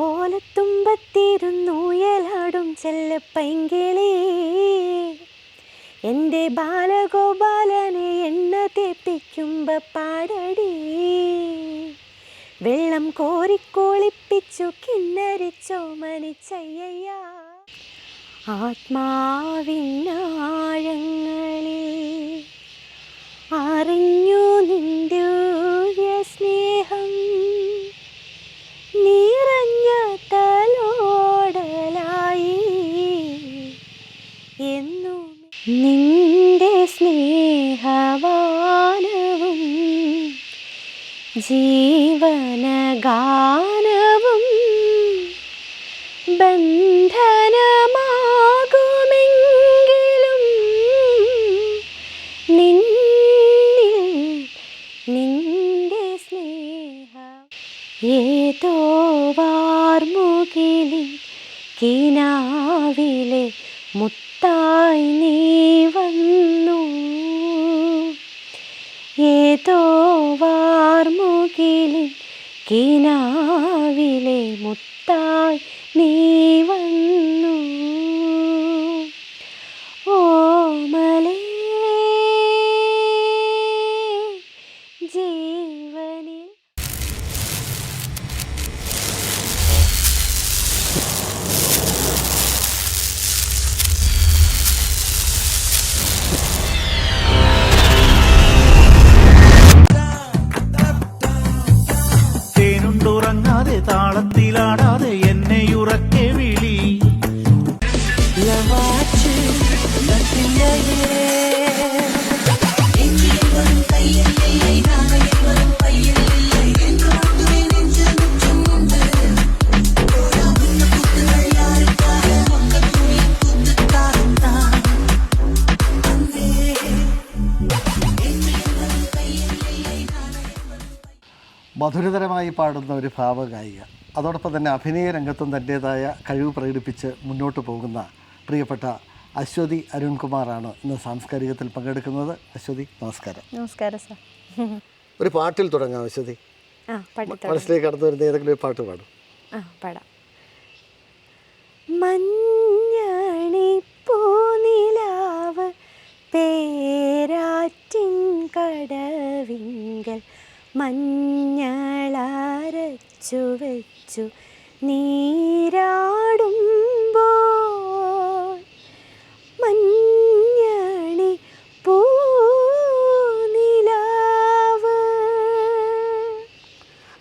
ഓലത്തുമ്പത്തിരുന്നൂയലാടും ചെല്ലപ്പൈങ്കിളി. എന്റെ ബാലഗോപാലനെ എണ്ണ തേപ്പിക്കുമ്പ പാടടി. വെള്ളം കോരിക്കോളിപ്പിച്ചു കിണ്ണരിച്ചോ മനിച്ചയ്യ ആത്മാവിനാഴങ്ങളിൽ അറിഞ്ഞു നിന്റെ നിന്റെ സ്നേഹവാനവും ജീവനഗാനവും പാടുന്ന ഒരു ഭാവഗായിക. അതോടൊപ്പം തന്നെ അഭിനയ രംഗത്തും തന്റേതായ കഴിവ് പ്രകടിപ്പിച്ച് മുന്നോട്ട് പോകുന്ന പ്രിയപ്പെട്ട അശ്വതി അരുൺകുമാറാണ് ഇന്ന് സാംസ്കാരികത്തിൽ പങ്കെടുക്കുന്നത്. അശ്വതി നമസ്കാരം. നമസ്കാരം സാർ. ഒരു പാട്ടിൽ തുടങ്ങാം അശ്വതി. മനസ്സിലേക്ക് കടന്നു വരുന്ന ഏതെങ്കിലും ഒരു പാട്ട് പാടും. ആ പാടാം. മഞ്ഞണിപ്പൂനിലാവ് പേരാറ്റിൻ കടവിങ്കൽ മഞ്ഞളരച്ചു വെച്ചു നീരാടുമ്പോൾ മഞ്ഞണി പൂനിലാവ്.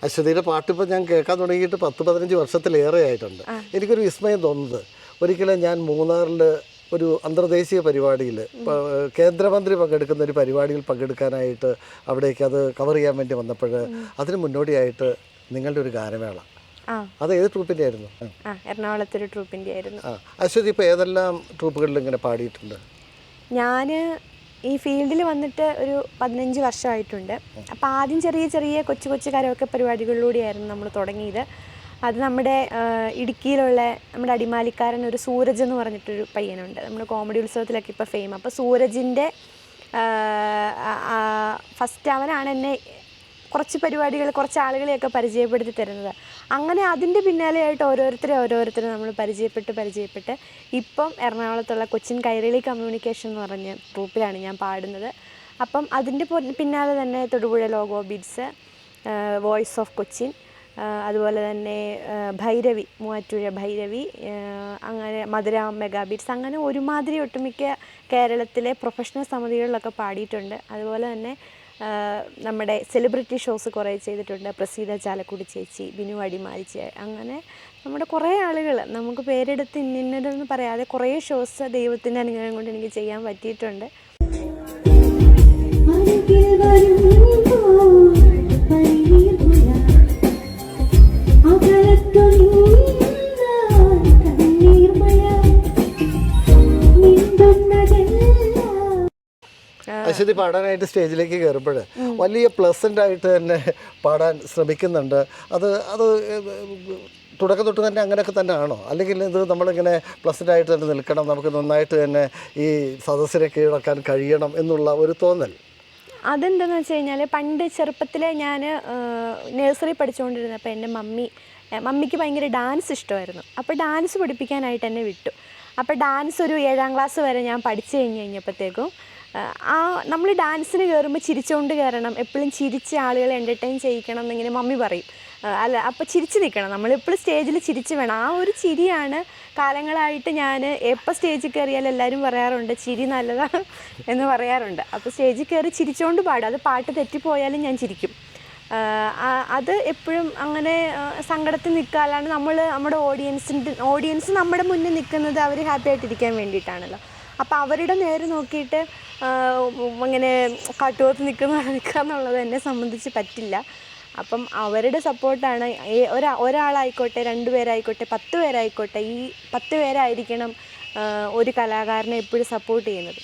അശ്വതിയുടെ പാട്ടിപ്പോൾ ഞാൻ കേൾക്കാൻ തുടങ്ങിയിട്ട് പത്ത് പതിനഞ്ച് വർഷത്തിലേറെ ആയിട്ടുണ്ട്. എനിക്കൊരു വിസ്മയം തോന്നുന്നത്. ഒരിക്കലും ഞാൻ മൂന്നാറിൽ ഒരു അന്തർദേശീയ പരിപാടിയിൽ കേന്ദ്രമന്ത്രി പങ്കെടുക്കുന്ന ഒരു പരിപാടിയിൽ പങ്കെടുക്കാനായിട്ട് അവിടേക്ക് അത് കവർ ചെയ്യാൻ വേണ്ടി വന്നപ്പോൾ അതിന് മുന്നോടിയായിട്ട് നിങ്ങളുടെ ഒരു ഗാനമേള. അത് ഏത് ട്രൂപ്പിന്റെ ആയിരുന്നു? എറണാകുളത്തൊരു ട്രൂപ്പിന്റെ ആയിരുന്നു. ആ അശ്വതി ഇപ്പോൾ ഏതെല്ലാം ട്രൂപ്പുകളിൽ ഇങ്ങനെ പാടിയിട്ടുണ്ട്? ഞാൻ ഈ ഫീൽഡിൽ വന്നിട്ട് ഒരു പതിനഞ്ച് വർഷമായിട്ടുണ്ട്. അപ്പോൾ ആദ്യം ചെറിയ ചെറിയ കൊച്ചു കൊച്ചു കരോക്കെ പരിപാടികളിലൂടെയായിരുന്നു നമ്മൾ തുടങ്ങിയത്. അത് നമ്മുടെ ഇടുക്കിയിലുള്ള നമ്മുടെ അടിമാലിക്കാരൻ ഒരു സൂരജ് എന്ന് പറഞ്ഞിട്ടൊരു പയ്യനുണ്ട്. നമ്മുടെ കോമഡി ഉത്സവത്തിലൊക്കെ ഇപ്പോൾ ഫെയിം അപ്പോൾ സൂരജിന്റെ ഫസ്റ്റ് അവനാണ് എന്നെ കുറച്ച് പരിപാടികൾ കുറച്ച് ആളുകളെയൊക്കെ പരിചയപ്പെടുത്തി തരുന്നത്. അങ്ങനെ അതിന്റെ പിന്നാലെയായിട്ട് ഓരോരുത്തരെ ഓരോരുത്തരെ നമ്മൾ പരിചയപ്പെട്ട് പരിചയപ്പെട്ട് ഇപ്പം എറണാകുളത്തുള്ള കൊച്ചിൻ കൈരളി കമ്മ്യൂണിക്കേഷൻ എന്ന് പറഞ്ഞ ഗ്രൂപ്പിലാണ് ഞാൻ പാടുന്നത്. അപ്പം അതിന്റെ പിന്നാലെ തന്നെ തൊടുപുഴ ലോഗോ ബീഡ്സ് വോയിസ് ഓഫ് കൊച്ചിൻ. അതുപോലെ തന്നെ ഭൈരവി മൂവാറ്റുപുഴ ഭൈരവി അങ്ങനെ മധുര മെഗാബീറ്റ്സ് അങ്ങനെ ഒരുമാതിരി ഒട്ടുമിക്ക കേരളത്തിലെ പ്രൊഫഷണൽ സമിതികളിലൊക്കെ പാടിയിട്ടുണ്ട്. അതുപോലെ തന്നെ നമ്മുടെ സെലിബ്രിറ്റി ഷോസ് കുറേ ചെയ്തിട്ടുണ്ട്. പ്രസീത ചാലക്കുടി ചേച്ചി ബിനു അടിമാലി ചേ അങ്ങനെ നമ്മുടെ കുറേ ആളുകൾ നമുക്ക് പേരെടുത്ത് ഇന്നിന്നതെന്ന് പറയാതെ കുറേ ഷോസ് ദൈവത്തിന്റെ അനുഗ്രഹം കൊണ്ട് എനിക്ക് ചെയ്യാൻ പറ്റിയിട്ടുണ്ട്. അശ്വതി പാടാനായിട്ട് സ്റ്റേജിലേക്ക് കയറുമ്പോൾ വലിയ പ്ലസന്റ് ആയിട്ട് തന്നെ പാടാൻ ശ്രമിക്കുന്നുണ്ട്. അത് അത് തുടക്കം തൊട്ട് തന്നെ അങ്ങനെയൊക്കെ തന്നെ ആണോ അല്ലെങ്കിൽ ഇത് നമ്മളിങ്ങനെ പ്ലസന്റ് ആയിട്ട് തന്നെ നിൽക്കണം നമുക്ക് നന്നായിട്ട് തന്നെ ഈ സദസ്സിനെ കീഴടക്കാൻ കഴിയണം എന്നുള്ള ഒരു തോന്നൽ? അതെന്താണെന്ന് വെച്ച് കഴിഞ്ഞാൽ പണ്ട് ചെറുപ്പത്തിലെ ഞാൻ നഴ്സറി പഠിച്ചുകൊണ്ടിരുന്നപ്പോൾ എന്റെ മമ്മി മമ്മിക്ക് ഭയങ്കര ഡാൻസ് ഇഷ്ടമായിരുന്നു. അപ്പോൾ ഡാൻസ് പഠിപ്പിക്കാനായിട്ട് എന്നെ വിട്ടു. അപ്പോൾ ഡാൻസ് ഒരു ഏഴാം ക്ലാസ് വരെ ഞാൻ പഠിച്ചു കഴിഞ്ഞ് കഴിഞ്ഞപ്പോഴത്തേക്കും ആ, നമ്മൾ ഡാൻസിന് കയറുമ്പോൾ ചിരിച്ചുകൊണ്ട് കയറണം എപ്പോഴും ചിരിച്ച് ആളുകളെ എന്റർടൈൻ ചെയ്യിക്കണം എന്നിങ്ങനെ മമ്മി പറയും. അല്ല അപ്പോൾ ചിരിച്ച് നിൽക്കണം നമ്മളെപ്പോഴും സ്റ്റേജിൽ ചിരിച്ച് വേണം. ആ ഒരു ചിരിയാണ് കാലങ്ങളായിട്ട് ഞാൻ എപ്പോൾ സ്റ്റേജിൽ കയറിയാലും എല്ലാവരും പറയാറുണ്ട് ചിരി നല്ലതാണ് എന്ന് പറയാറുണ്ട്. അപ്പോൾ സ്റ്റേജിൽ കയറി ചിരിച്ചുകൊണ്ട് പാടും. അത് പാട്ട് തെറ്റിപ്പോയാലും ഞാൻ ചിരിക്കും. അത് എപ്പോഴും അങ്ങനെ സങ്കടത്തിൽ നിൽക്കാനാണ് നമ്മൾ നമ്മുടെ ഓഡിയൻസിന്റെ ഓഡിയൻസ് നമ്മുടെ മുന്നിൽ നിൽക്കുന്നത് അവർ ഹാപ്പി ആയിട്ടിരിക്കാൻ വേണ്ടിയിട്ടാണല്ലോ. അപ്പോൾ അവരുടെ നേരെ നോക്കിയിട്ട് അങ്ങനെ കാട്ടുപോത്ത് നിൽക്കുന്ന നിൽക്കുക എന്നുള്ളത് എന്നെ സംബന്ധിച്ച് പറ്റില്ല. അപ്പം അവരുടെ സപ്പോർട്ടാണ്. ഒരാ ഒരാളായിക്കോട്ടെ രണ്ട് പേരായിക്കോട്ടെ പത്ത് പേരായിക്കോട്ടെ ഈ പത്ത് പേരായിരിക്കണം ഒരു കലാകാരനെ എപ്പോഴും സപ്പോർട്ട് ചെയ്യുന്നത്.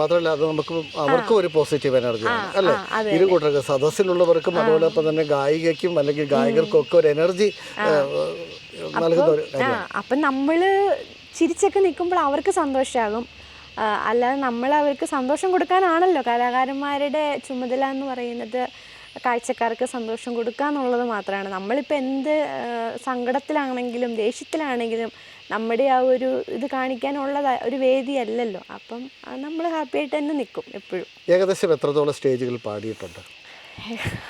മാത്രമല്ല അത് നമുക്ക് അവർക്കും ഒരു പോസിറ്റീവ് എനർജി അല്ലേ? ഇരു കൂട്ടർക്ക് സദസ്സിലുള്ളവർക്കും അതോടൊപ്പം തന്നെ ഗായികയ്ക്കും അല്ലെങ്കിൽ ഗായകർക്കും ഒക്കെ ഒരു എനർജി നൽകുന്ന ഒരു അപ്പം നമ്മൾ ചിരിച്ചൊക്കെ നിൽക്കുമ്പോൾ അവർക്ക് സന്തോഷമാകും അല്ലാതെ നമ്മൾ അവർക്ക് സന്തോഷം കൊടുക്കാനാണല്ലോ കലാകാരന്മാരുടെ ചുമതല എന്ന് പറയുന്നത് കാഴ്ചക്കാർക്ക് സന്തോഷം കൊടുക്കുക എന്നുള്ളത് മാത്രമാണ്. നമ്മളിപ്പോൾ എന്ത് സങ്കടത്തിലാണെങ്കിലും ദേഷ്യത്തിലാണെങ്കിലും നമ്മുടെ ആ ഒരു ഇത് കാണിക്കാനുള്ള ഒരു വേദിയല്ലല്ലോ അപ്പം നമ്മൾ ഹാപ്പി ആയിട്ട് തന്നെ നിൽക്കും എപ്പോഴും. ഏകദേശം എത്രത്തോളം സ്റ്റേജുകൾ പാടിയിട്ടുണ്ട്?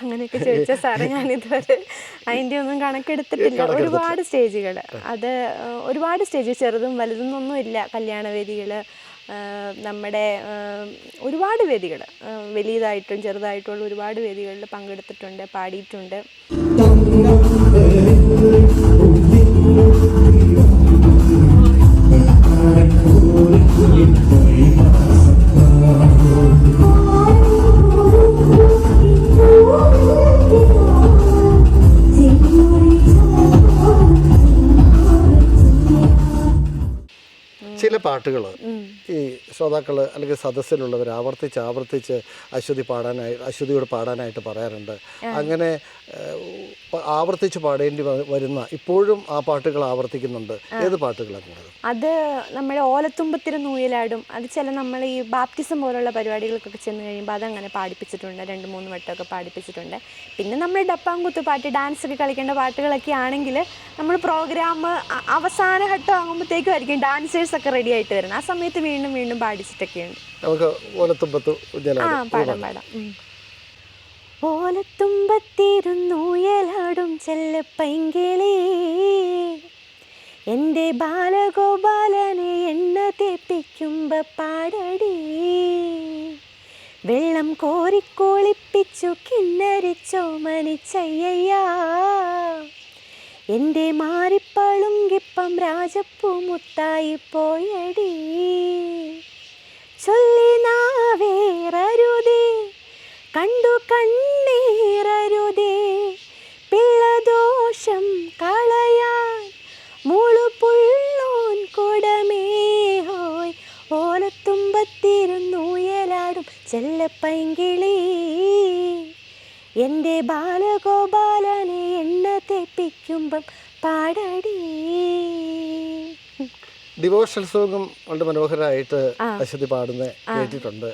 അങ്ങനെയൊക്കെ ചോദിച്ചാൽ സാറേ ഞാൻ ഇതുവരെ അതിന്റെ ഒന്നും കണക്കെടുത്തിട്ടില്ല. ഒരുപാട് സ്റ്റേജുകൾ അത് ഒരുപാട് സ്റ്റേജ് ചെറുതും വലുതും ഒന്നും ഇല്ല കല്യാണവേദികൾ നമ്മുടെ ഒരുപാട് വേദികൾ വലിയതായിട്ടും ചെറുതായിട്ടുള്ള ഒരുപാട് വേദികളിൽ പങ്കെടുത്തിട്ടുണ്ട് പാടിയിട്ടുണ്ട്. ചില പാട്ടുകൾ ശ്രോതാക്കൾ അല്ലെങ്കിൽ സദസ്സിലുള്ളവർ ആവർത്തിച്ച് ആവർത്തിച്ച് അശ്വതി പാടാനായി അശ്വതിയോട് പാടാനായിട്ട് പറയാറുണ്ട്. അങ്ങനെ ആവർത്തിച്ച് പാടേണ്ടി വരുന്ന ഇപ്പോഴും ആ പാട്ടുകൾ ആവർത്തിക്കുന്നുണ്ട്. ഏത് പാട്ടുകളാണ് കൂടുതൽ? അത് നമ്മുടെ ഓലത്തുമ്പത്തിന് നൂയിലാടും അത് ചില നമ്മൾ ഈ ബാപ്റ്റിസം പോലുള്ള പരിപാടികൾക്കൊക്കെ ചെന്ന് കഴിയുമ്പോൾ അതങ്ങനെ പാടിപ്പിച്ചിട്ടുണ്ട്. രണ്ട് മൂന്ന് വട്ടമൊക്കെ പാടിപ്പിച്ചിട്ടുണ്ട്. പിന്നെ നമ്മൾ ഡപ്പാങ്കുത്ത് പാട്ട് ഡാൻസ് ഒക്കെ കളിക്കേണ്ട പാട്ടുകളൊക്കെ ആണെങ്കിൽ നമ്മൾ പ്രോഗ്രാം അവസാന ഘട്ടം ആകുമ്പോഴത്തേക്കും ആയിരിക്കും ഡാൻസേഴ്സ് ഒക്കെ റെഡി ആയിട്ട് വരുന്നത്. ആ സമയത്ത് വീണ്ടും വീണ്ടും പാടിച്ചിട്ടൊക്കെയുണ്ട്. നമുക്ക് ഓലത്തുമ്പത്ത് ആ പാടാം പാടാം. ഓലത്തുമ്പത്തിരുന്നൂയലാടും ചെല്ലപ്പൈങ്കിളി. എന്റെ ബാലഗോപാലനെ എണ്ണ തേപ്പിക്കുമ്പ പാടടി. വെള്ളം കോരിക്കോളിപ്പിച്ചു കിണ്ണരിച്ചോ മനിച്ചയ്യയ്യാ എന്റെ മാറിപ്പളുങ്കിപ്പം രാജപ്പൂ മുത്തായി പോയടി. ചൊല്ലി നാവേറരുതേ. കണ്ടു കണ്ണീറരുതേ പിള്ളദോഷം കളയാൻ മുളുപുള്ളോൻ കുടമേ ഹോയ്. ഓലത്തുമ്പത്തിരുന്നൂയലാടും ചെല്ലപ്പൈങ്കിളി. എന്റെ ബാലഗോപാലനെ എണ്ണ തെപ്പിക്കുമ്പം പാടടി. ഡിവോഷണൽ സോങ്ങും വളരെ മനോഹരമായിട്ട് അശ്വതി പാടുന്ന കേട്ടിട്ടുണ്ട്.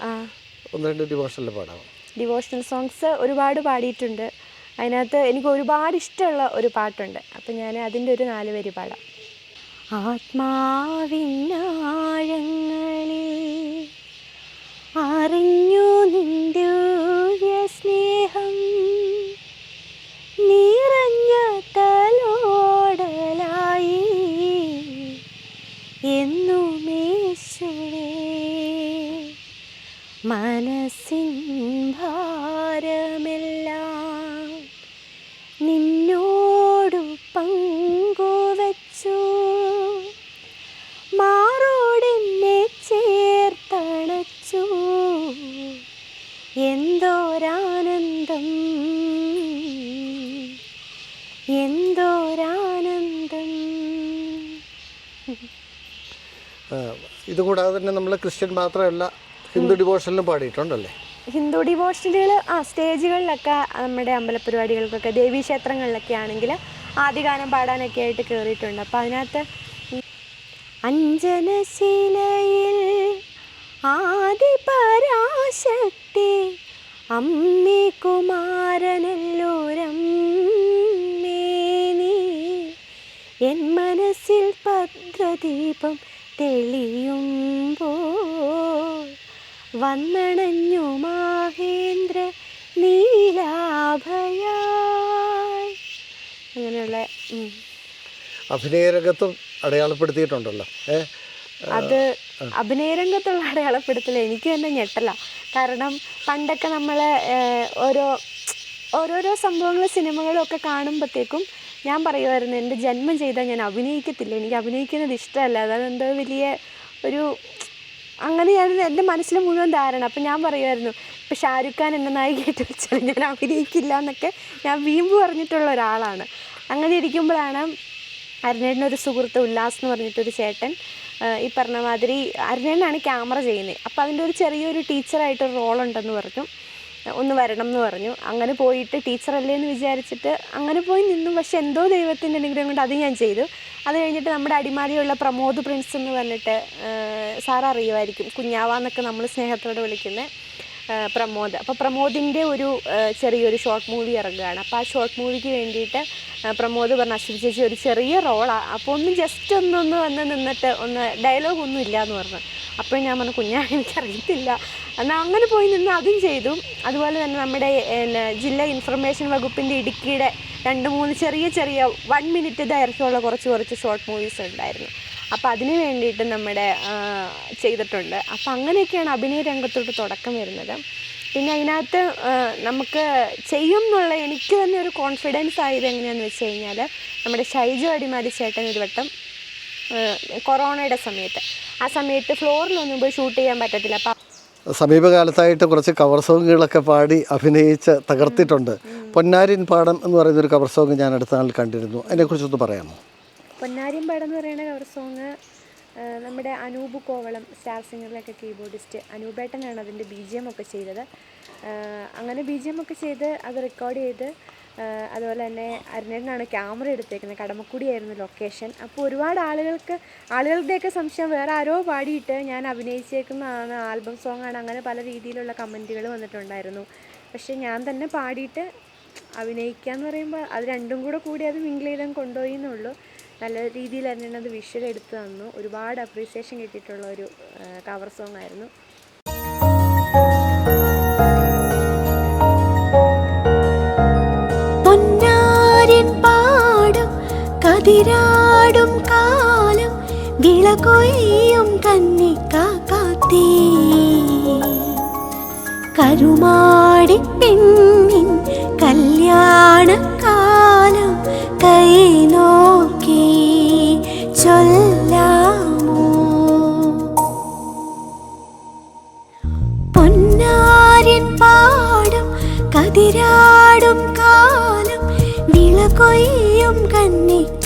ഒന്ന് രണ്ട് ഡിവോഷണൽ പാടാം. ഡിവോഷണൽ സോങ്സ് ഒരുപാട് പാടിയിട്ടുണ്ട്. അതിനകത്ത് എനിക്ക് ഒരുപാട് ഇഷ്ടമുള്ള ഒരു പാട്ടുണ്ട്. അപ്പം ഞാൻ അതിന്റെ ഒരു നാല് വരി പാടാം. ആത്മാവിനാഴങ്ങളിൽ അറിഞ്ഞു നിന്റെ തന്നെ നമ്മൾ ക്രിസ്ത്യൻ മാത്രമല്ല ഹിന്ദു ഡിവോഷനിലും പാടിയിട്ടുണ്ടല്ലേ? ഹിന്ദു ഡിവോഷനുകൾ ആ സ്റ്റേജുകളിലൊക്കെ നമ്മുടെ അമ്പലപരിപാടികൾക്കൊക്കെ ദേവീക്ഷേത്രങ്ങളിലൊക്കെ ആണെങ്കിൽ ആദ്യഗാനം പാടാനൊക്കെ ആയിട്ട് കയറിയിട്ടുണ്ട് അപ്പോൾ അതിനകത്ത് അഞ്ജനശിലയിൽ ആദി പരാശക്തി അമ്മി കുമാരനല്ലൂരം എൻ മനസ്സിൽ ഭദ്രദീപം തെളിയുമ്പോൾ വന്നണഞ്ഞു മാഹേന്ദ്ര നീലാഭയ അങ്ങനെയുള്ള അഭിനയരംഗത്തും അഭിനയ രംഗത്തും അടയാളപ്പെടുത്തിയിട്ടുണ്ടല്ലോ. ഏ? അത് അഭിനയരംഗത്തുള്ള അടയാളപ്പെടുത്തൽ എനിക്ക് തന്നെ ഞെട്ടല. കാരണം പണ്ടൊക്കെ നമ്മൾ ഓരോ ഓരോരോ സംഭവങ്ങൾ സിനിമകളൊക്കെ കാണുമ്പോഴത്തേക്കും ഞാൻ പറയുമായിരുന്നു എന്റെ ജന്മം ചെയ്താൽ ഞാൻ അഭിനയിക്കത്തില്ല. എനിക്ക് അഭിനയിക്കുന്നത് ഇഷ്ടമല്ല. അതെന്തോ വലിയ ഒരു അങ്ങനെയായിരുന്നു എന്റെ മനസ്സിൽ മുഴുവൻ ധാരണ. അപ്പം ഞാൻ പറയുമായിരുന്നു ഇപ്പം ഷാരൂഖ് ഖാൻ എന്നെ നായികയായിട്ട് വെച്ചാൽ ഞാൻ അഭിനയിക്കില്ല എന്നൊക്കെ ഞാൻ വീമ്പ് പറഞ്ഞിട്ടുള്ള ഒരാളാണ്. അങ്ങനെ ഇരിക്കുമ്പോഴാണ് അരുണേടിനൊരു സുഹൃത്ത് ഉല്ലാസ് എന്ന് പറഞ്ഞിട്ടൊരു ചേട്ടൻ ഈ പറഞ്ഞ മാതിരി അരുണേടിനാണ് ക്യാമറ ചെയ്യുന്നത്. അപ്പോൾ അതിന്റെ ഒരു ചെറിയൊരു ടീച്ചറായിട്ടൊരു റോളുണ്ടെന്ന് പറഞ്ഞു. ഒന്ന് വരണം എന്ന് പറഞ്ഞു. അങ്ങനെ പോയിട്ട് ടീച്ചറല്ലേ എന്ന് വിചാരിച്ചിട്ട് അങ്ങനെ പോയി നിന്നു. പക്ഷെ എന്തോ ദൈവത്തിന്റെ അനുഗ്രഹം കൊണ്ട് അത് ഞാൻ ചെയ്തു. അത് കഴിഞ്ഞിട്ട് നമ്മുടെ അടിമാലിയുള്ള പ്രമോദ് പ്രിൻസ് എന്ന് പറഞ്ഞിട്ട് സാർ അറിയുമായിരിക്കും. കുഞ്ഞാവാന്നൊക്കെ നമ്മൾ സ്നേഹത്തോടെ വിളിക്കുന്നത് പ്രമോദ്. അപ്പോൾ പ്രമോദിന്റെ ഒരു ചെറിയൊരു ഷോർട്ട് മൂവി ഇറങ്ങുകയാണ്. അപ്പോൾ ആ ഷോർട്ട് മൂവിക്ക് വേണ്ടിയിട്ട് പ്രമോദ് പറഞ്ഞ അശ്വതി ചേച്ചി ഒരു ചെറിയ റോളാണ് അപ്പോൾ ഒന്ന് ജസ്റ്റ് ഒന്നൊന്ന് വന്ന് നിന്നിട്ട് ഒന്ന് ഡയലോഗ് ഒന്നും ഇല്ല എന്ന് പറഞ്ഞു. അപ്പോൾ ഞാൻ പറഞ്ഞു കുഞ്ഞാ എനിക്കറിയത്തില്ല. എന്നാൽ അങ്ങനെ പോയി നിന്ന് അതും ചെയ്തു. അതുപോലെ തന്നെ നമ്മുടെ പിന്നെ ജില്ലാ ഇൻഫർമേഷൻ വകുപ്പിന്റെ ഇടുക്കിയുടെ രണ്ട് മൂന്ന് ചെറിയ ചെറിയ വൺ മിനിറ്റ് ദൈർഘ്യമുള്ള കുറച്ച് കുറച്ച് ഷോർട്ട് മൂവീസ് ഉണ്ടായിരുന്നു. അപ്പോൾ അതിന് വേണ്ടിയിട്ട് നമ്മുടെ ചെയ്തിട്ടുണ്ട്. അപ്പോൾ അങ്ങനെയൊക്കെയാണ് അഭിനയ രംഗത്തോട്ട് തുടക്കം വരുന്നത്. പിന്നെ അതിനകത്ത് നമുക്ക് ചെയ്യും എന്നുള്ള എനിക്ക് തന്നെ ഒരു കോൺഫിഡൻസ് ആയത് എങ്ങനെയാണെന്ന് വെച്ച് കഴിഞ്ഞാൽ നമ്മുടെ ഷൈജു അടിമാലി ചേട്ടൻ ഒരു വട്ടം കൊറോണയുടെ സമയത്ത്. ആ സമയത്ത് ഫ്ലോറിലൊന്നും പോയി ഷൂട്ട് ചെയ്യാൻ പറ്റത്തില്ല. അപ്പം സമീപകാലത്തായിട്ട് കുറച്ച് കവർ സോങ്ങുകളൊക്കെ പാടി അഭിനയിച്ച് തകർത്തിട്ടുണ്ട്. പൊന്നാരിൻ പാടം എന്ന് പറയുന്ന ഒരു കവർ സോങ് ഞാൻ അടുത്ത നാളിൽ കണ്ടിരുന്നു. അതിനെക്കുറിച്ചൊന്ന് പറയാമോ? പൊന്നാരിൻ പാടം എന്ന് പറയുന്ന കവർ സോങ് നമ്മുടെ അനൂപ് കോവളം സ്റ്റാർ സിംഗറിലൊക്കെ കീബോർഡിസ്റ്റ് അനൂപേട്ടനാണ് അതിന്റെ ബി ജി എം ഒക്കെ ചെയ്തത്. അങ്ങനെ ബി ജി എം ഒക്കെ ചെയ്ത് അത് റെക്കോർഡ് ചെയ്ത് അതുപോലെ തന്നെ അരുണേട്ടനാണ് ക്യാമറ എടുത്തേക്കുന്നത്. കടമക്കുടിയായിരുന്നു ലൊക്കേഷൻ അപ്പോൾ ഒരുപാട് ആളുകൾക്ക് ആളുകളുടെയൊക്കെ സംശയം വേറെ ആരോ പാടിയിട്ട് ഞാൻ അഭിനയിച്ചേക്കുന്നതാണ്. ആൽബം സോങ് ആണ്. അങ്ങനെ പല രീതിയിലുള്ള കമന്റുകൾ വന്നിട്ടുണ്ടായിരുന്നു. പക്ഷേ ഞാൻ തന്നെ പാടിയിട്ട് അഭിനയിക്കുക എന്ന് പറയുമ്പോൾ അത് രണ്ടും കൂടെ കൂടി അത് മിങ്കിൾ കൊണ്ടുപോയി എന്നുള്ളൂ. നല്ല രീതിയിൽ തന്നെ അത് വിഷ്വൽ എടുത്തു തന്നു. ഒരുപാട് അപ്രീസിയേഷൻ കിട്ടിയിട്ടുള്ള ഒരു കവർ സോങ് ആയിരുന്നു. കതിരാടും കാലം വിളകൊയ്യും കന്നിക്കാത്തേ കരുമാടി പെണ്ണിൻ കല്യാണക്കാലം കൈ നോക്കി ചൊല്ലാമോ? പൊന്നാരിൻ പാടും കതിരാടും കാലം വിളകൊയ്യും കന്നിക്കാത്തേ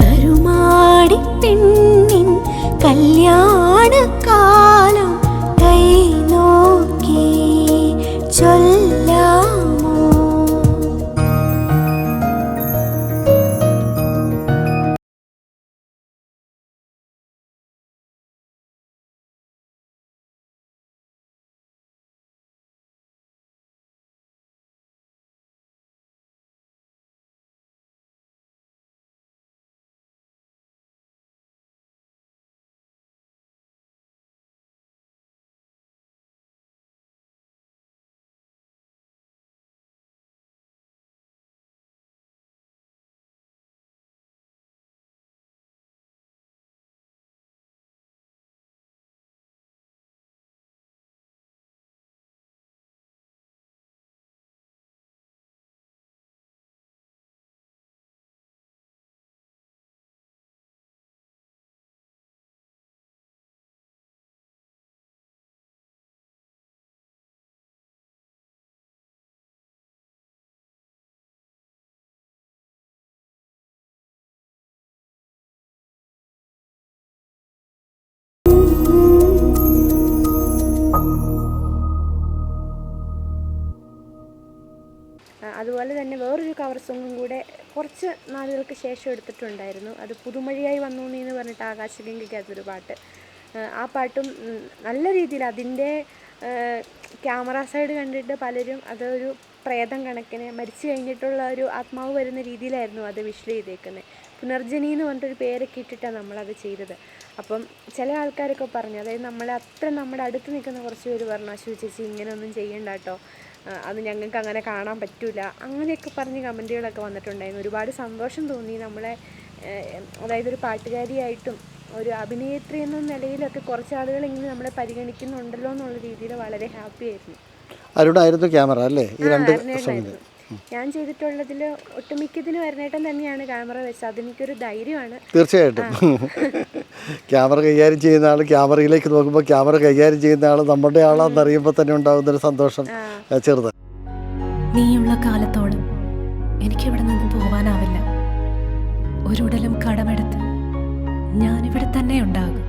കരുമാടി അതുപോലെ തന്നെ വേറൊരു കവർ സോങ്ങും കൂടെ കുറച്ച് നാളുകൾക്ക് ശേഷം എടുത്തിട്ടുണ്ടായിരുന്നു. അത് പുതുമഴയായി വന്നു എന്ന് പറഞ്ഞിട്ട് ആകാശഗംഗയ്ക്കകത്തൊരു പാട്ട്. ആ, പാട്ടും നല്ല രീതിയിൽ അതിന്റെ ക്യാമറ സൈഡ് കണ്ടിട്ട് പലരും അതൊരു പ്രേതം കണക്കിന് മരിച്ചു കഴിഞ്ഞിട്ടുള്ള ഒരു ആത്മാവ് വരുന്ന രീതിയിലായിരുന്നു അത് വിഷ്വൽ ചെയ്തേക്കുന്നത് പുനർജനി എന്ന് പറഞ്ഞിട്ടൊരു പേരൊക്കെ ഇട്ടിട്ടാണ് നമ്മളത് ചെയ്തത്. അപ്പം ചില ആൾക്കാരൊക്കെ പറഞ്ഞു അതായത് നമ്മളെ അത്ര നമ്മുടെ അടുത്ത് നിൽക്കുന്ന കുറച്ച് പേര് പറഞ്ഞു അശു ചേച്ചി ഇങ്ങനെയൊന്നും ചെയ്യണ്ട കേട്ടോ. അത് ഞങ്ങൾക്ക് അങ്ങനെ കാണാൻ പറ്റില്ല അങ്ങനെയൊക്കെ പറഞ്ഞ് കമന്റുകളൊക്കെ വന്നിട്ടുണ്ടായിരുന്നു. ഒരുപാട് സന്തോഷം തോന്നി നമ്മളെ അതായത് ഒരു പാട്ടുകാരിയായിട്ടും ഒരു അഭിനേത്രി എന്ന നിലയിലൊക്കെ കുറച്ച് ആളുകൾ ഇങ്ങനെ നമ്മളെ പരിഗണിക്കുന്നുണ്ടല്ലോ എന്നുള്ള രീതിയിൽ വളരെ ഹാപ്പി ആയിരുന്നു. അരുണായിരുന്നു ക്യാമറ അല്ലേ? ഈ രണ്ട്. ഞാൻ ചെയ്തിട്ടുള്ളതിൽ ഒട്ടുമിക്കതിന് വരണേട്ടൻ തന്നെയാണ് ക്യാമറ വെച്ചത്. അതെനിക്കൊരു ധൈര്യമാണ്. തീർച്ചയായിട്ടും. ക്യാമറ കൈകാര്യം ചെയ്യുന്ന ആൾ ക്യാമറയിലേക്ക് നോക്കുമ്പോൾ ക്യാമറ കൈകാര്യം ചെയ്യുന്ന ആൾ നമ്മുടെ ആളാണെന്ന് അറിയുമ്പോൾ തന്നെ ഉണ്ടാകുന്നൊരു സന്തോഷം ചെറുത്. നീയുള്ള കാലത്തോളം എനിക്കിവിടെ നിന്ന് പോവാനാവില്ല. ഒരുടലും കടമെടുത്ത് ഞാനിവിടെ തന്നെ ഉണ്ടാകും.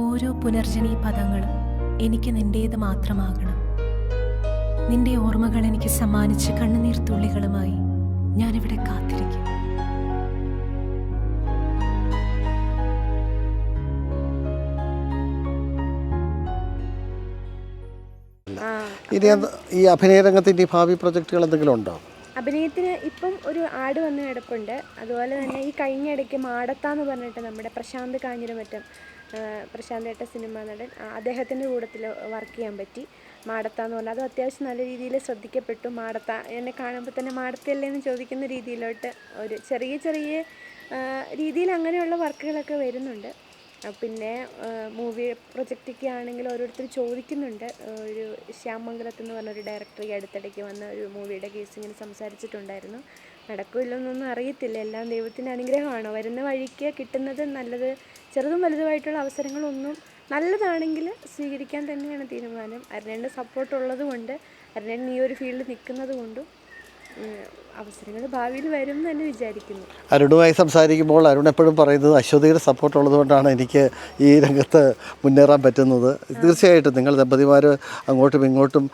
ഓരോ പുനർജനീ പദങ്ങളും എനിക്ക് നിന്റേത് മാത്രമാകണം. നിന്റെ ഓർമ്മകൾ എനിക്ക് സമ്മാനിച്ച് കണ്ണുനീർ തുള്ളികളുമായി ഞാനിവിടെ കാത്തിരിക്കും. ഇനി ഈ അഭിനയ രംഗത്തിന്റെ ഭാവി പ്രൊജക്റ്റുകൾ എന്തെങ്കിലും ഉണ്ടോ? അഭിനയത്തിന് ഇപ്പം ഒരു ആട് വന്ന് കിടപ്പുണ്ട്. അതുപോലെ തന്നെ ഈ കഴിഞ്ഞ ഇടയ്ക്ക് മാടത്താന്ന് പറഞ്ഞിട്ട് നമ്മുടെ പ്രശാന്ത് കാഞ്ഞിരമറ്റം പ്രശാന്ത് ഏട്ട സിനിമ നടൻ അദ്ദേഹത്തിന്റെ കൂട്ടത്തിൽ വർക്ക് ചെയ്യാൻ പറ്റി. മാടത്താന്ന് പറഞ്ഞാൽ അത് അത്യാവശ്യം നല്ല രീതിയിൽ ശ്രദ്ധിക്കപ്പെട്ടു. മാടത്ത എന്നെ കാണുമ്പോൾ തന്നെ മാടത്തല്ലേ എന്ന് ചോദിക്കുന്ന രീതിയിലോട്ട് ഒരു ചെറിയ ചെറിയ രീതിയിൽ അങ്ങനെയുള്ള വർക്കുകളൊക്കെ വരുന്നുണ്ട്. പിന്നെ മൂവി പ്രൊജക്റ്റൊക്കെ ആണെങ്കിൽ ഓരോരുത്തർ ചോദിക്കുന്നുണ്ട്. ഒരു ശ്യാമംഗലത്ത് എന്ന് പറഞ്ഞൊരു ഡയറക്ടർ ഈ അടുത്തിടയ്ക്ക് വന്ന ഒരു മൂവിയുടെ കേസ് ഇങ്ങനെ സംസാരിച്ചിട്ടുണ്ടായിരുന്നു. നടക്കില്ലെന്നൊന്നും അറിയത്തില്ല. എല്ലാം ദൈവത്തിന്റെ അനുഗ്രഹമാണ്? വരുന്ന വഴിക്ക് കിട്ടുന്നത് നല്ലത് ചെറുതും വലുതുമായിട്ടുള്ള അവസരങ്ങളൊന്നും നല്ലതാണെങ്കിൽ സ്വീകരിക്കാൻ തന്നെയാണ് തീരുമാനം. അരുണേന്റെ സപ്പോർട്ട് ഉള്ളത് കൊണ്ട് അരുണേൻ ഈ ഒരു ഫീൽഡിൽ നിൽക്കുന്നത് കൊണ്ടും അവസരങ്ങൾ ഭാവിയിൽ വരും എന്ന് തന്നെ വിചാരിക്കുന്നു. അരുണുമായി സംസാരിക്കുമ്പോൾ അരുൺ എപ്പോഴും പറയുന്നത് അശ്വതിയുടെ സപ്പോർട്ട് ഉള്ളതുകൊണ്ടാണ് എനിക്ക് ഈ രംഗത്ത് മുന്നേറാൻ പറ്റുന്നത്. തീർച്ചയായിട്ടും നിങ്ങൾ ദമ്പതിമാർ അങ്ങോട്ടും ഇങ്ങോട്ടും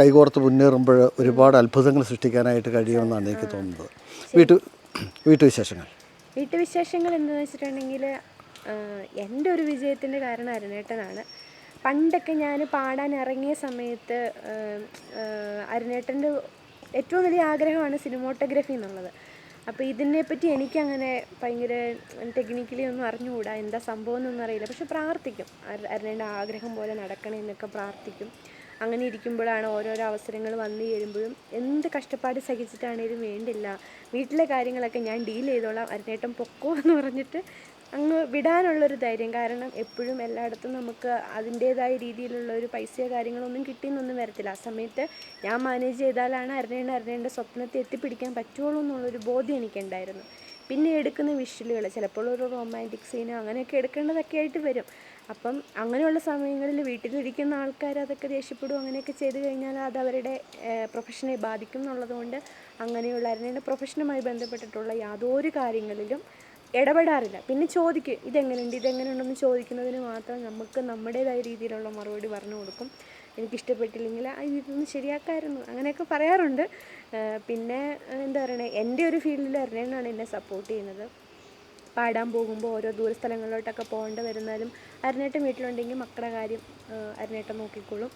കൈകോർത്ത് മുന്നേറുമ്പോൾ ഒരുപാട് അത്ഭുതങ്ങൾ സൃഷ്ടിക്കാനായിട്ട് കഴിയുമെന്നാണ് എനിക്ക് തോന്നുന്നത്. വീട്ടു വീട്ടുവിശേഷങ്ങൾ. വീട്ടുവിശേഷങ്ങൾ എന്താണെന്ന് വെച്ചിട്ടുണ്ടെങ്കിൽ എന്റെ ഒരു വിജയത്തിന്റെ കാരണം അരുണേട്ടനാണ്. പണ്ടൊക്കെ ഞാൻ പാടാൻ ഇറങ്ങിയ സമയത്ത് അരുണേട്ടന്റെ ഏറ്റവും വലിയ ആഗ്രഹമാണ് സിനിമോട്ടോഗ്രഫി എന്നുള്ളത്. അപ്പോൾ ഇതിനെപ്പറ്റി എനിക്കങ്ങനെ ഭയങ്കര ടെക്നിക്കലി ഒന്നും അറിഞ്ഞുകൂടാ. എന്താ സംഭവം എന്നൊന്നും അറിയില്ല. പക്ഷെ പ്രാർത്ഥിക്കും. അര- അരുണേന്റെ ആഗ്രഹം പോലെ നടക്കണേ എന്നൊക്കെ പ്രാർത്ഥിക്കും. അങ്ങനെ ഇരിക്കുമ്പോഴാണ് ഓരോരോ അവസരങ്ങൾ വന്നു ചേരുമ്പോഴും എന്ത് കഷ്ടപ്പാട് സഹിച്ചിട്ടാണേലും വേണ്ടില്ല. വീട്ടിലെ കാര്യങ്ങളൊക്കെ ഞാൻ ഡീൽ ചെയ്തോളാം. അരുണേട്ടം പൊക്കോ എന്ന് പറഞ്ഞിട്ട് അങ്ങ് വിടാനുള്ളൊരു ധൈര്യം. കാരണം എപ്പോഴും എല്ലായിടത്തും നമുക്ക് അതിന്റേതായ രീതിയിലുള്ള ഒരു പൈസയോ കാര്യങ്ങളൊന്നും കിട്ടിയെന്നൊന്നും വരത്തില്ല. ആ സമയത്ത് ഞാൻ മാനേജ് ചെയ്താലാണ് അരണേണ്ട അരണേണ്ട സ്വപ്നത്തെ എത്തിപ്പിടിക്കാൻ പറ്റുള്ളൂ എന്നുള്ളൊരു ബോധ്യം എനിക്കുണ്ടായിരുന്നു. പിന്നെ എടുക്കുന്ന വിഷലുകൾ ചിലപ്പോൾ ഒരു റൊമാന്റിക് സീനോ അങ്ങനെയൊക്കെ എടുക്കേണ്ടതൊക്കെ ആയിട്ട് വരും. അപ്പം അങ്ങനെയുള്ള സമയങ്ങളിൽ വീട്ടിലിരിക്കുന്ന ആൾക്കാർ അതൊക്കെ ദേഷ്യപ്പെടും അങ്ങനെയൊക്കെ ചെയ്ത് കഴിഞ്ഞാൽ അത് അവരുടെ പ്രൊഫഷനെ ബാധിക്കും എന്നുള്ളതുകൊണ്ട് അങ്ങനെയുള്ള അരണേണ്ട പ്രൊഫഷനുമായി ബന്ധപ്പെട്ടിട്ടുള്ള യാതൊരു കാര്യങ്ങളിലും ഇടപെടാറില്ല. പിന്നെ ചോദിക്കും ഇതെങ്ങനെയുണ്ട് ഇതെങ്ങനെയുണ്ടെന്ന് ചോദിക്കുന്നതിന് മാത്രം നമുക്ക് നമ്മുടേതായ രീതിയിലുള്ള മറുപടി പറഞ്ഞു കൊടുക്കും. എനിക്കിഷ്ടപ്പെട്ടില്ലെങ്കിൽ ഇതൊന്ന് ശരിയാക്കായിരുന്നു. അങ്ങനെയൊക്കെ പറയാറുണ്ട്. പിന്നെ എന്താ പറയണേ എന്റെ ഒരു ഫീൽഡിൽ അരണേണ്ണാണ് എന്നെ സപ്പോർട്ട് ചെയ്യുന്നത്. പാടാൻ പോകുമ്പോൾ ഓരോ ദൂര സ്ഥലങ്ങളിലോട്ടൊക്കെ പോകേണ്ടി വരുന്നാലും അരനേട്ടൻ വീട്ടിലുണ്ടെങ്കിൽ മക്കളുടെ കാര്യം ആ, നോക്കിക്കോളും.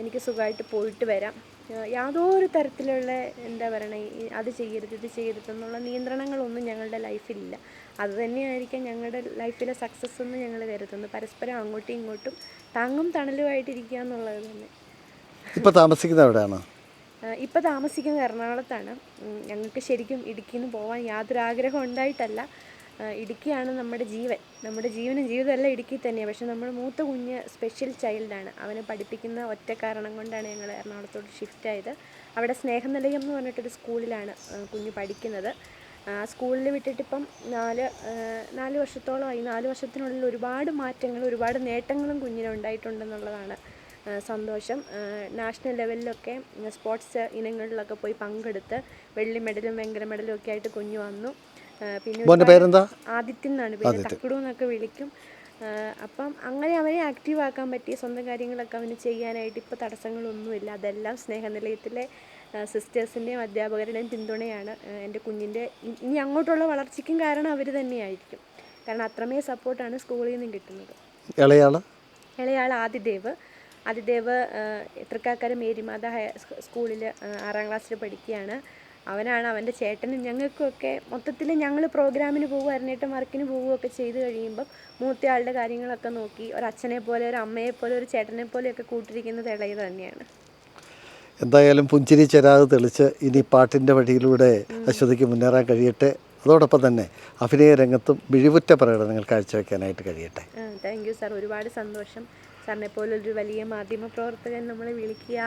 എനിക്ക് സുഖമായിട്ട് പോയിട്ട് വരാം. യാതൊരു തരത്തിലുള്ള എന്താ പറയണേ അത് ചെയ്യരുത് ഇത് ചെയ്യരുത് എന്നുള്ള നിയന്ത്രണങ്ങളൊന്നും ഞങ്ങളുടെ ലൈഫിലില്ല. അത് തന്നെയായിരിക്കാം ഞങ്ങളുടെ ലൈഫിലെ സക്സസ് എന്ന് ഞങ്ങൾ കരുതുന്നത്. പരസ്പരം അങ്ങോട്ടും ഇങ്ങോട്ടും താങ്ങും തണലുമായിട്ടിരിക്കുക എന്നുള്ളത് തന്നെ. ഇപ്പോൾ താമസിക്കുന്നത് എവിടെയാണ്? ഇപ്പോൾ താമസിക്കുന്നത് എറണാകുളത്താണ്. ഞങ്ങൾക്ക് ശരിക്കും ഇടുക്കിയിൽ നിന്ന് പോകാൻ യാതൊരു ആഗ്രഹം ഉണ്ടായിട്ടല്ല. ഇടുക്കിയാണ് നമ്മുടെ ജീവൻ. നമ്മുടെ ജീവനും ജീവിതമല്ല ഇടുക്കി തന്നെയാണ് പക്ഷെ നമ്മുടെ മൂത്ത കുഞ്ഞ് സ്പെഷ്യൽ ചൈൽഡാണ് അവനെ പഠിപ്പിക്കുന്ന ഒറ്റ കാരണം കൊണ്ടാണ് ഞങ്ങൾ എറണാകുളത്തോട്ട് ഷിഫ്റ്റ് ആയത്. അവിടെ സ്നേഹനിലയം എന്ന് പറഞ്ഞിട്ടൊരു സ്കൂളിലാണ് കുഞ്ഞ് പഠിക്കുന്നത്. ആ സ്കൂളിൽ വിട്ടിട്ടിപ്പം നാല് നാല് വർഷത്തോളമായി. നാല് വർഷത്തിനുള്ളിൽ ഒരുപാട് മാറ്റങ്ങൾ ഒരുപാട് നേട്ടങ്ങളും കുഞ്ഞിന് ഉണ്ടായിട്ടുണ്ടെന്നുള്ളതാണ് സന്തോഷം. നാഷണൽ ലെവലിലൊക്കെ സ്പോർട്സ് ഇനങ്ങളിലൊക്കെ പോയി പങ്കെടുത്ത് വെള്ളി മെഡലും വെങ്കല മെഡലും ഒക്കെ ആയിട്ട് കുഞ്ഞു വന്നു. പിന്നെ പേരെന്താ? ആദിത്യൻ എന്നാണ് പേര്. തക്കുടു എന്നൊക്കെ വിളിക്കും. അപ്പം അങ്ങനെ അവനെ ആക്റ്റീവ് ആക്കാൻ പറ്റിയ സ്വന്തം കാര്യങ്ങളൊക്കെ അവന് ചെയ്യാനായിട്ട് ഇപ്പോൾ തടസ്സങ്ങളൊന്നുമില്ല. അതെല്ലാം സ്നേഹനിലയത്തിലെ സിസ്റ്റേഴ്സിന്റെയും അധ്യാപകരുടെയും പിന്തുണയാണ്. എന്റെ കുഞ്ഞിന്റെ ഇനി അങ്ങോട്ടുള്ള വളർച്ചയ്ക്കും കാരണം അവർ തന്നെയായിരിക്കും. കാരണം അത്രമേ സപ്പോർട്ടാണ് സ്കൂളിൽ നിന്നും കിട്ടുന്നത്. ഇളയാൾ ഇളയാൾ ആദിദേവ്. ആദിദേവ് തൃക്കാക്കര മേരിമാത ഹയർ സ്കൂളിൽ ആറാം ക്ലാസ്സിൽ പഠിക്കുകയാണ്. അവനാണ് അവന്റെ ചേട്ടനും ഞങ്ങൾക്കൊക്കെ മൊത്തത്തിൽ ഞങ്ങൾ പ്രോഗ്രാമിന് പോകും അരനേട്ടം വർക്കിന് പോവുകയൊക്കെ ചെയ്ത് കഴിയുമ്പം മൂത്തയാളുടെ കാര്യങ്ങളൊക്കെ നോക്കി ഒരു അച്ഛനെ പോലെ ഒരു അമ്മയെ പോലെ ഒരു ചേട്ടനെ പോലെയൊക്കെ കൂട്ടിരിക്കുന്നത് ഇളയത് തന്നെയാണ്. എന്തായാലും പുഞ്ചിരി ചെരാത് തെളിച്ച് ഇനി പാട്ടിന്റെ വഴിയിലൂടെ അശ്വതിക്ക് മുന്നേറാൻ കഴിയട്ടെ. അതോടൊപ്പം തന്നെ അഭിനയ രംഗത്തും മിഴിവുറ്റ പ്രകടനങ്ങൾ കാഴ്ചവെക്കാനായിട്ട് കഴിയട്ടെ. താങ്ക് യു സാർ ഒരുപാട് സന്തോഷം. സാറിനെ പോലൊരു വലിയ മാധ്യമ പ്രവർത്തകൻ നമ്മളെ വിളിക്കുക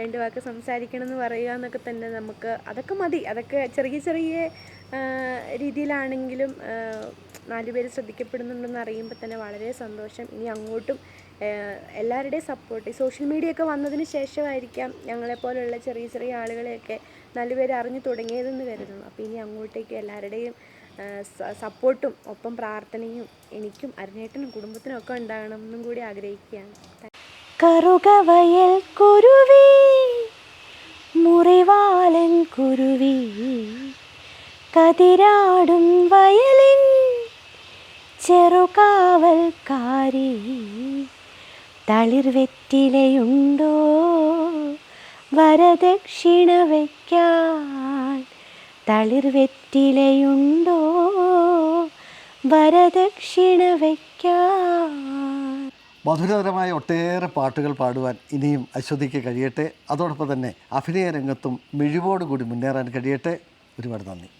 രണ്ട് വാക്ക് സംസാരിക്കണം എന്ന് പറയുക എന്നൊക്കെ തന്നെ നമുക്ക് അതൊക്കെ മതി. അതൊക്കെ ചെറിയ ചെറിയ രീതിയിലാണെങ്കിലും നാലുപേര് ശ്രദ്ധിക്കപ്പെടുന്നുണ്ടെന്ന് അറിയുമ്പോൾ തന്നെ വളരെ സന്തോഷം. ഇനി അങ്ങോട്ടും എല്ലാവരുടെയും സപ്പോർട്ട് ഈ സോഷ്യൽ മീഡിയ ഒക്കെ വന്നതിന് ശേഷമായിരിക്കാം ഞങ്ങളെപ്പോലുള്ള ചെറിയ ചെറിയ ആളുകളെയൊക്കെ നാലുപേർ അറിഞ്ഞു തുടങ്ങിയതെന്ന് കരുതുന്നു. അപ്പോൾ ഇനി അങ്ങോട്ടേക്ക് എല്ലാവരുടെയും സപ്പോർട്ടും ഒപ്പം പ്രാർത്ഥനയും എനിക്കും അരുണേട്ടനും കുടുംബത്തിനും ഒക്കെ ഉണ്ടാകണം എന്നും കൂടി ആഗ്രഹിക്കുകയാണ്. കറുകവയൽ കുരുവി മുറിവാലൻ കുരുവി കതിരാടും വയലിൻ ചെറുകാവൽക്കാരി തളിർവെറ്റിലയുണ്ടോ വരദക്ഷിണ തളിർവെറ്റിലയുണ്ടോ? വരദക്ഷിണ വയ്ക്കാൻ മധുരതരമായ ഒട്ടേറെ പാട്ടുകൾ പാടുവാൻ ഇനിയും അശ്വതിക്ക് കഴിയട്ടെ. അതോടൊപ്പം തന്നെ അഭിനയ രംഗത്തും മിഴിവോടുകൂടി മുന്നേറാൻ കഴിയട്ടെ. ഒരുപാട് നന്ദി.